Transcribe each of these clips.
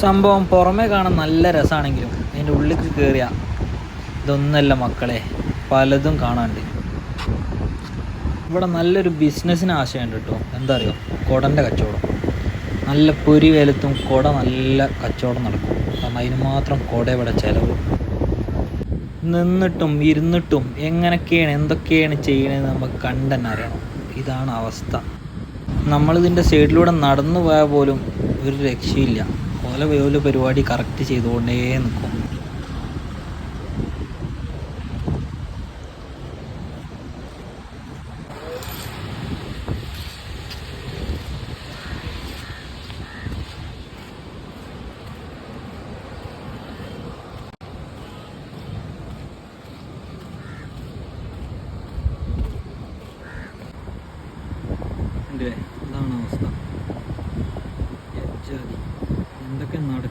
സംഭവം പുറമേ കാണാൻ നല്ല രസമാണെങ്കിലും അതിന്റെ ഉള്ളിൽ കയറിയ ഇതൊന്നല്ല മക്കളെ പലതും കാണാണ്ട്. ഇവിടെ നല്ലൊരു ബിസിനസ്സിന് ആശയമുണ്ട് കേട്ടോ. എന്താ അറിയോ കുടന്റെ കച്ചവടം. നല്ല പൊരി വേലത്തും കുട നല്ല കച്ചവടം നടക്കും. കാരണം അതിന് മാത്രം കുട ഇവിടെ ചിലവ്. നിന്നിട്ടും ഇരുന്നിട്ടും എങ്ങനെയൊക്കെയാണ് എന്തൊക്കെയാണ് ചെയ്യണതെന്ന് നമുക്ക് കണ്ടെന്നെ അറിയണം. ഇതാണ് അവസ്ഥ. നമ്മളിതിന്റെ സൈഡിലൂടെ നടന്നു പോയാൽ പോലും ഒരു രക്ഷയില്ല. ഓല വേവല പരിപാടി കറക്റ്റ് ചെയ്തുകൊണ്ടേ നിൽക്കും ഇതാണ് അവസ്ഥ. എജ്ജാതി.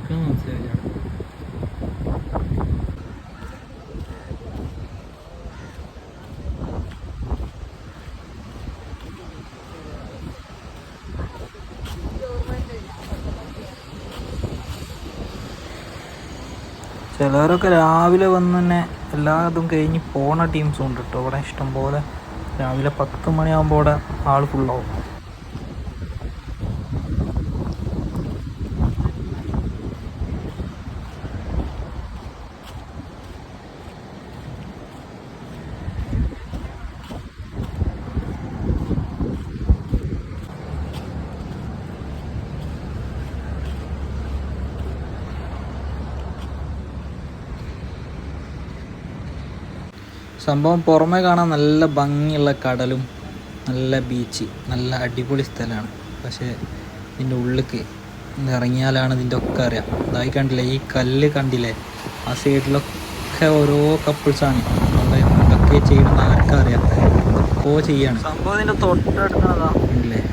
മനസ്സിലായില്ല ചിലരൊക്കെ രാവിലെ വന്ന് തന്നെ എല്ലാതും കഴിഞ്ഞ് പോണ ടീംസും ഉണ്ട് കേട്ടോ. ഇവിടെ ഇഷ്ടംപോലെ രാവിലെ പത്ത് മണിയാകുമ്പോൾ ഇവിടെ ആൾ ഫുള്ളാവും സംഭവം പുറമേ കാണാൻ നല്ല ഭംഗിയുള്ള കടലും നല്ല ബീച്ച് നല്ല അടിപൊളി സ്ഥലമാണ്. പക്ഷേ ഇതിന്റെ ഉള്ളിക്ക് ഇറങ്ങിയാലാണ് ഇതിന്റെ ഒക്കെ അറിയാം. ഇതായി കണ്ടില്ലേ ഈ കല്ല് കണ്ടില്ലേ? ആ സൈഡിലൊക്കെ ഓരോ കപ്പിൾസാണ് അവിടെ എന്തൊക്കെ ചെയ്യണമെന്ന് ആർക്കറിയാം എന്തൊക്കെയോ ചെയ്യാണ്. സംഭവം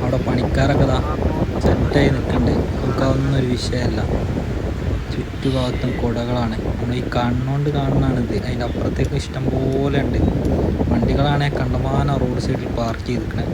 അവിടെ പണിക്കാരൊക്കെ ഇതാ സെറ്റായി നിൽക്കുന്നുണ്ട്. നമുക്കതൊന്നും ഒരു വിഷയമല്ല. ചുറ്റുഭാഗത്തും കുടകളാണ്. നമ്മൾ ഈ കണ്ണുകൊണ്ട് കാണുന്നതാണ് ഇത് അതിന്റെ അപ്പുറത്തേക്ക് ഇഷ്ടംപോലെ ഉണ്ട്. വണ്ടികളാണെങ്കിൽ കണ്ടമാനം റോഡ് സൈഡിൽ പാർക്ക് ചെയ്തിരിക്കണേ.